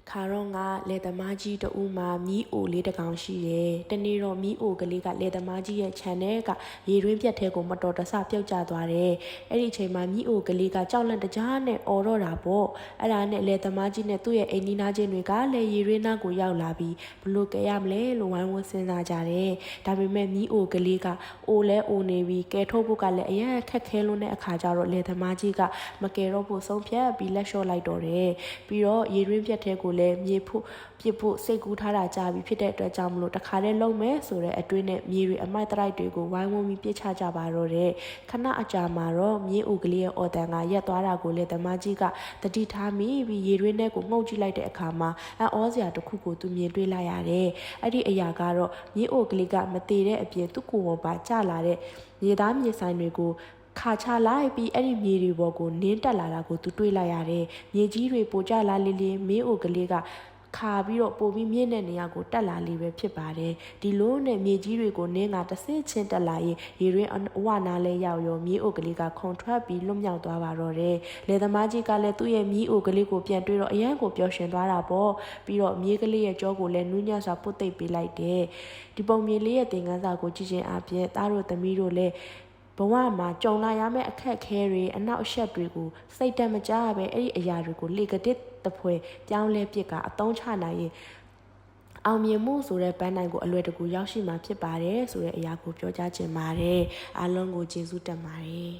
တခါတော့ငါလေသမားကြီးတဦးမှာမီးအိုလေးတစ်ကောင်ရှိတယ်။တနေ့တော့မီးအိုကလေးကလေသမားကြီးရဲ့ channel ကရေတွင်းပြတ်ထဲကိုမတော်တဆပြုတ်ကျသွားတယ်။အဲ့ဒီအချိန်မှာမီးအိုကလေးကကြောက်လန့်တကြားနဲ့អော်တော့တာပေါ့။အဲ့ဒါနဲ့လေသမားကြီးနဲ့သူ့ရဲ့အိမ်နီးနားချင်းတွေကလည်းရေတွင်းနားကိုရောက်လာပြီးဘလို့ကဲရမလဲလို့ဝိုင်းဝန်းစဉ်းစားကြတယ်။ဒါပေမဲ့မီးအိုကလေးကအိုလဲအိုနေပြီးကဲထုတ်ဖို့ကလည်းအရင်ခက်ခဲလွန်းတဲ့အခါကျတော့လေသမားကြီးကမကယ်တော့ဖို့ဆုံးဖြတ်ပြီးလက်လျှော့လိုက်တော့တယ်။ပြီးတော့ရေတွင်းပြတ်ထဲကိုလည်းမြေဖို့ပြစ်ဖို့စိတ်ကူးထားတာကြာပြီဖြစ်တဲ့အတွက်ကြောင့်မလို့တခါတည်းလုံးမယ်ဆိုတဲ့အတွင်းနဲ့မြေတွေအမိုက်တရိုက်တွေကိုဝိုင်းဝန်းပြီးပြစ်ချကြပါတော့တယ်ခဏအကြာမှာတော့မြေအိုကလေးရဲ့အော်တန်ကရက်သွားတာကိုလေတမကြီးကတတိထားမိပြီးရေတွင်းထဲကိုမှုတ်ကြည့်လိုက်တဲ့အခါမှာအံ့ဩစရာတစ်ခုကိုသူမြင်တွေ့လိုက်ရတယ်အဲ့ဒီအရာကတော့မြေအိုကလေးကမသေးတဲ့အပြင်သူ့ကိုယ်ပေါ်ပါကျလာတဲ့မြေသားမြေဆိုင်တွေကို ခါချလိုက်ပြီးအဲ့ဒီမြေတွေပေါ်ကိုနင်းတက်လာတာကိုသူတွေ့လိုက်ရတယ်။မြေကြီးတွေပိုကျလာလေးလေးမင်းအိုကလေးကခါပြီးတော့ပိုပြီးမြင့်တဲ့နေရာကိုတက်လာလေးပဲဖြစ်ပါတယ်။ဒီလိုနဲ့မြေကြီးတွေကိုနင်းကတဆင့်ချင်းတက်လာရင်ရေရင်းအဝနာလဲရောက်ရောမြေအိုကလေးကခုံထွက်ပြီးလွတ်မြောက်သွားပါတော့တယ်။လေသမားကြီးကလည်းသူ့ရဲ့မြေအိုကလေးကိုပြန်တွေ့တော့အရန်ကိုပျော်ရွှင်သွားတာပေါ့။ပြီးတော့မြေကလေးရဲ့ကြောကိုလည်းနူးညံ့စွာပုတ်သိပ်ပေးလိုက်တယ်။ဒီပုံမြေလေးရဲ့သင်ခန်းစာကိုကြည့်ခြင်းအပြင်သားတို့သမီးတို့လည်း ဘဝမှာကြုံလာရမယ့်အခက်အခဲတွေအနောက်အရှက်တွေကိုစိတ်တက်မကြပဲအဲ့ဒီအရာတွေကိုလေကတစ်တပွဲပြောင်းလဲပစ်ကအတုံးချနိုင်ရင်အောင်မြင်မှုဆိုတဲ့ပန်းနိုင်ကိုအလွယ်တကူရောက်ရှိမှာဖြစ်ပါတယ်ဆိုတဲ့အရာကိုပြောကြားချင်ပါတယ်အားလုံးကိုကျေးဇူးတင်ပါတယ်